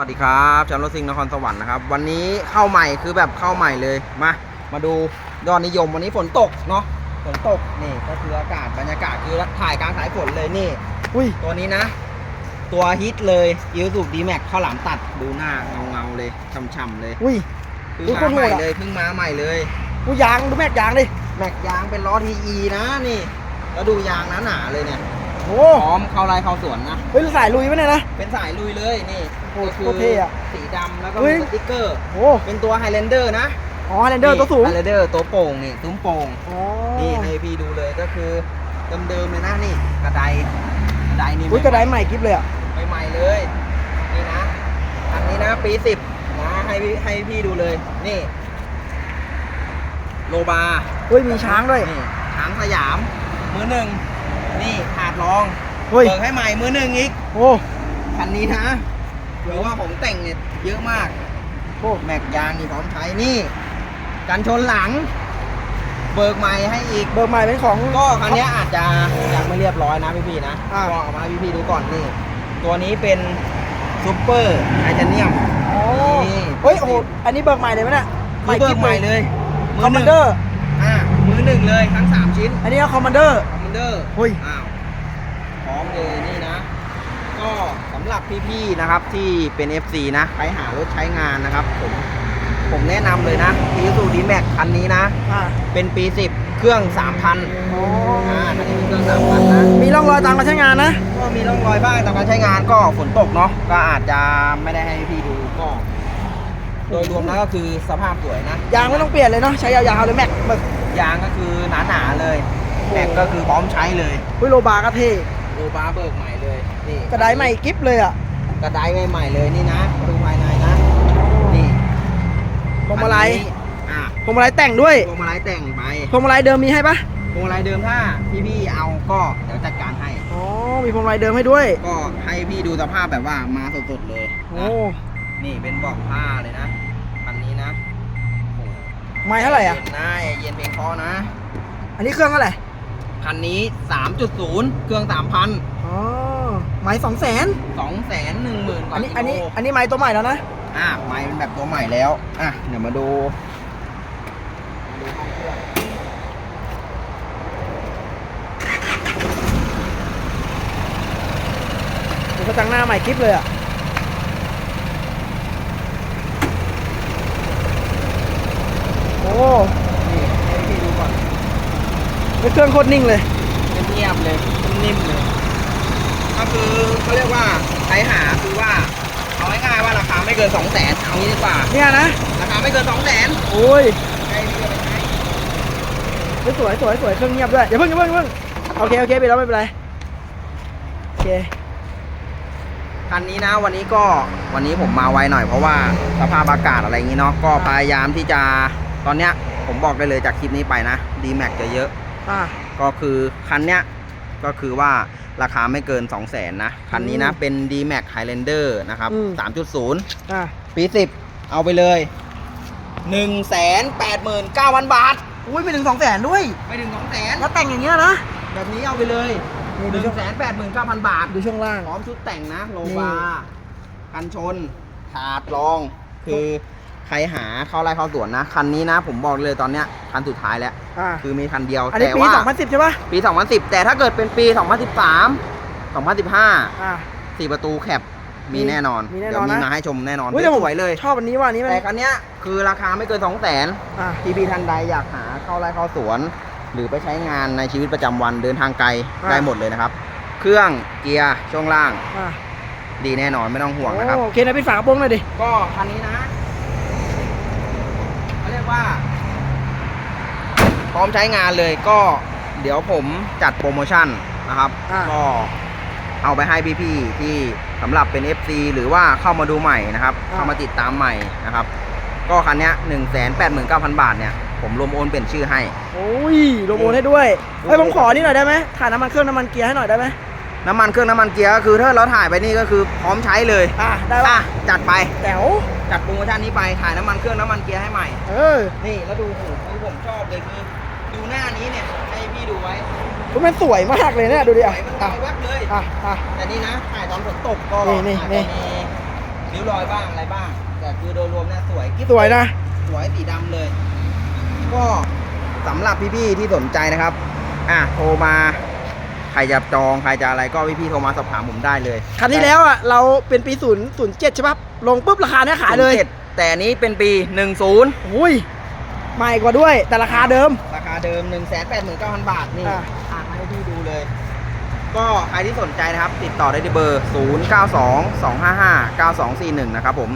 วัสดีครับแชมป์รถซิงนครสวรรค์นะครับ วันนี้เข้าใหม่คือแบบเข้าใหม่เลย มา มาดูยอดนิยมวันนี้ฝนตกเนาะ ฝนตกนี่ก็คืออากาศบรรยากาศคือถ่ายกลางสายฝนเลยนี่ อุ้ย ตัวนี้นะ ตัวฮิตเลยอิวสุดีแม็กข้าวหลามตัดดูหน้าเงาเงาๆเลยช่ำๆเลย อุ้ยเพิ่งอุ๊ยมาโคตรโหใหม่ดอะเลยเพิ่งมาใหม่เลยกูยางดูแม็กยางดิ แม็กยางเป็นล้อทีอีนะนี่ แล้วดูยางหนาๆเลยเนี่ย โอ้พร้อมเข้าไร่เข้าสวนนะ เฮ้ยสายลุยปะเนี่ยนะ เป็นสายลุยเลยนี่โอ้ก็คืโคตรเท่อะสีดำแล้วก็เฮ้มีย สติ๊กเกอร์ โอ้เป็นตัวไฮแลนเดอร์นะอ๋อไฮแลนเดอร์ตัวสูงไฮแลนเดอร์ตัวโป่งนี่ซุ้มโป่ง อ๋อนี่ให้พี่ดูเลยก็คือเดิมๆเลยนะนี่กระไดกระไดนี่อุ้ยกระไดใหม่กิฟเลยอะใหม่ๆเลย นี่นะอันนี้นะปีสิบนะให้พี่ให้พี่ดูเลย นี่ โลบาอุ้ยมีช้างด้วย นี่ช้างสยาม มือหนึ่ง นี่ขาดรองเฮ้ยเบิกให้ใหม่มือหนึ่งอีกโอ้คันนี้นะหรือว่าผมแต่งเนี่ยเยอะมากโอ้แม็กยางนี่พร้อมใช้นี่ กันชนหลัง เบิกใหม่ให้อีก เบอร์ใหม่เป็นของ ก็คันนี้อาจจะยังไม่เรียบร้อยนะพี่ๆนะอ่าก็เอามาให้พี่ๆดูก่อนนี่ ตัวนี้เป็นซูเปอร์ไทเทเนียม โอ้นี่ เฮ้ยโอ้โหอันนี้เบิกใหม่เลยไหมเนี่ยคือเบิกใหม่เลยคอมมานเดอร์ อ่ามือหนึ่งเลยทั้ง3ชิ้นอันนี้ก็คอมมานเดอร์ คอมมานเดอร์เฮ้ย อ้าวพร้อมเลยนี่นะ ก็สำหรับพี่ๆนะครับที่เป็น FC นะใครหารถใช้งานนะครับ ผมผมแนะนำเลยนะอีซูดีแม็กคันนี้นะ อ่าเป็นปี 10 เครื่อง 3,000โอ้อ่าคันนี้เป็นเครื่อง 3,000 นะ มีร่องรอยตามการใช้งานนะ ก็มีร่องรอยบ้างแต่การใช้งานก็ฝนตกเนาะก็อาจจะไม่ได้ให้พี่ดูก็ โดยรวมแล้วก็คือสภาพสวยนะยางไม่ต้องเปลี่ยนเลยเนาะ ใช้ยาวๆเลยแม็ก แบบ ยางก็คือหนาๆเลยแม็กก็คือพร้อมใช้เลยอุ้ยโลบาก็เท่โลบาเบิกใหม่เลยนี่กระไดใหม่กิฟเลยอะกระไดใหม่ๆเลยนี่นะดูภายในนะนี่พวงมาลัยอันนี้อะพวงมาลัยแต่งด้วยพวงมาลัยแต่งไปพวงมาลัยเดิมมีให้ปะพวงมาลัยเดิมถ้าพี่ๆเอาก็เดี๋ยวจัดการให้อ๋อมีพวงมาลัยเดิมให้ด้วย ก็ให้พี่ดูสภาพแบบว่ามาสดๆเลยโอ้นะนี่เป็นเบอกผ้าเลยนะคันนี้นะโอ้ ไม่เท่าไหร่อะเย็นนะแอร์เย็นเพลงเพอนะ อันนี้เครื่องเท่าไหร่คันนี้ 3.0 เครื่อง 3,000 อ๋อไม้สองแสน2แสนหนึ่งหมื่นกอัว่านนี้กิอันนี้โลอันนี้ไม้ตัวใหม่แล้วนะ อะไม้เป็นแบบตัวใหม่แล้ว อะ เดี๋ยวมาดูดูห้องเครื่องดูกระจังหน้าใหม่คลิปเลยอะ โอ้ นี่ให้พี่ดูก่อนเป็นเครื่องโคตรนิ่งเลย เงียบๆเลยนิ่มๆเลย ก็คือเขาเรียกว่าใช้หาคือว่าเอาง่ายๆว่าราคาไม่เกิน2 0 0 0 0 0เอางี้ดีกว่า เนี่ยนะ ราคาไม่เกิน2 0 0 0 0 0โอ้ยให้พี่เอาไปใช้เฮ้ยสวยสวยสวยเครื่องเงียบด้วยอย่าเพิ่งอย่าเพิ่งอย่าเพิ่งโอเคโอเคไปแล้วไม่เป็นไรโอเค คันนี้นะวันนี้ก็วันนี้ผมมาไวหน่อยเพราะว่าสภาพอากาศอะไรอย่างนี้เนาะก็พยายามที่จะ ตอนเนี้ยผมบอกได้เลยจากคลิปนี้ไปนะ d m a x จะเยอะ อ่า ก็คือคันเนี้ยก็คือว่าราคาไม่เกิน 2 0 0 0 0นนะ คันนี้นะอืมเป็น d m a x Highlander นะครับ อืม 3.0 อ่าปี10 เอาไปเลย 189,000 บาท อุ้ยไปถึงสองแสนด้วยไม่ถึง 2 0 0 0 0แล้วแต่งอย่างเงี้ยนะ แบบนี้เอาไปเลยนี่ดูช่วง189,000 บาท ดูช่วงล่าง พร้อมชุดแต่งนะ โลนี่บาร์กันชนถาดรอง คือ ใครหาเข้าไร่เข้าสวนนะ คันนี้นะ ผมบอกเลยตอนเนี้ยคันสุดท้ายแล้ว อ่าคือมีคันเดียวอันนี้แต่ปีว่า 2010ใช่ปะปี 2010 แต่ถ้าเกิดเป็นปี 2013 2015 อ่า สี่ประตูแคปมีมีแน่นอนมีแน่นเดี๋ยอนวมีนะ มาให้ชมแน่นอนเฮ้ยแต่ผมสวยเลย ชอบอันนี้ว่าอันนี้มันแต่คันเนี้ยคือราคาไม่เกิน 2 0 0 0 0นอ่า ที่พี่ท่านใดอยากหาเข้าไร่เข้าสวน หรือไปใช้งานในชีวิตประจำวันเดินทางไกลอ่า ได้หมดเลยนะครับ เครื่องเกียร์ช่วงล่างอ่าดีแน่นอนไม่ต้องห่วงนะครับ โอเคนะพี่ฝากระโปรงหน่อยดิ ก็คันนี้นะเขาเรียก ว่า พร้อมใช้งานเลยก็เดี๋ยวผมจัดโปรโมชั่นนะครับ อ่า ก็เอาไปให้พี่ๆที่สำหรับเป็น FC หรือว่าเข้ามาดูใหม่นะครับ อ่า เข้ามาติดตามใหม่นะครับ ก็คันเนี้ยหนึ่งแสนแปดหมื่นเก้าพันบาทเนี่ย ผมรวมโอนเปลี่ยนชื่อให้ โอ้ยโลโมนให้ด้วยเฮ้ยผมขอนี่หน่อยได้ไหมถ่ายน้ำมันเครื่องน้ำมันเกียร์ให้หน่อยได้ไหม น้ำมันเครื่องน้ำมันเกียร์ก็คือถ้าเราถ่ายไปนี่ก็คือพร้อมใช้เลยอ่าได้ปะอะจัดไปแต๋วจัดโปรโมชั่นนี้ไปถ่ายน้ำมันเครื่องน้ำมันเกียร์ให้ใหม่ เออนี่แล้วดูโอ้โหคือผมชอบเลยคือดูหน้านี้เนี่ยให้พี่ดูไว้มันสวยมากเลยเนี่ยดูดิสอะวยมันลอะอยแวบเลยอะอะแต่นี่นะถ่ายตอนฝนตกก็นี่นี่อาจนี่จะมีริ้วรอยบ้างอะไรบ้าง แต่คือโดยรวมเนี่ยสวยกิ๊บสวยนะ สวยสีดำเลย ก็สำหรับพี่ๆที่สนใจนะครับ อะโทรมา ใครจะจองใครจะอะไรก็พี่ๆโทรมาสอบถามผมได้เลยคันที่แล้วอะเราเป็นปีศูนย์ศูนย์เจ็ดใช่ปะลงปุ๊บราคาเนี้ยขายเลย07แต่อันนี้เป็นปี 10 อุ้ยใหม่กว่าด้วย แต่ราคาเดิม ราคาเดิม 1 8 9 0 0 0 บาทนี่อะ อ่านให้พี่ดูเลย ก็ใครที่สนใจนะครับ ติดต่อได้ที่เบอร์ 0 9 2 2 5 5 9 2 4 1 นะครับผม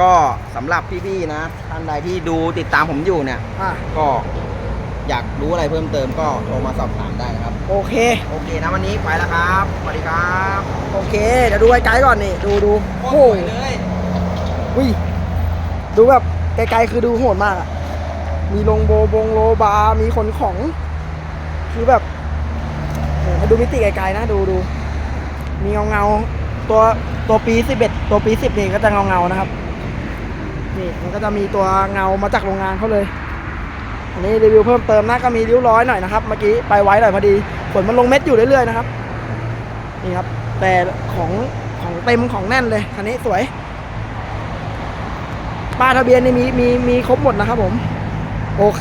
ก็สำหรับพี่ๆนะท่านใดที่ดูติดตามผมอยู่เนี่ย อะก็ อยากรู้อะไรเพิ่มเติมก็โทรมาสอบถามได้นะครับ โอเค โอเคนะวันนี้ไปแล้วครับสวัสดีครับโอเค เดี๋ยวดูไกลๆก่อนนี่ ดูดูโคโอ้ตรโหสวยเลยอุ้ยดูแบบไกลๆคือดูโหดมากอะมีลงโบบงโลบา มีขนของ คือแบบโหมาดูมิติไกลๆนะ ดูดูมีเงาเงาๆตัวตัวปีสิบเอ็ดตัวปีสิบนี่ก็จะเงาเงาๆนะครับ นี่มันก็จะมีตัวเงามาจากโรงงานเขาเลย อันนี้รีวิวเพิ่มเติมนะก็มีริ้วร้อยหน่อยนะครับเมื่อกี้ไปไว้หน่อยพอดีฝนมันลงเม็ดอยู่เรื่อยๆนะครับนี่ครับ แต่ของของเต็มของแน่นเลยคันนี้สวยป้ายทะเบียนนี่มีมีมีครบหมดนะครับผม โอเค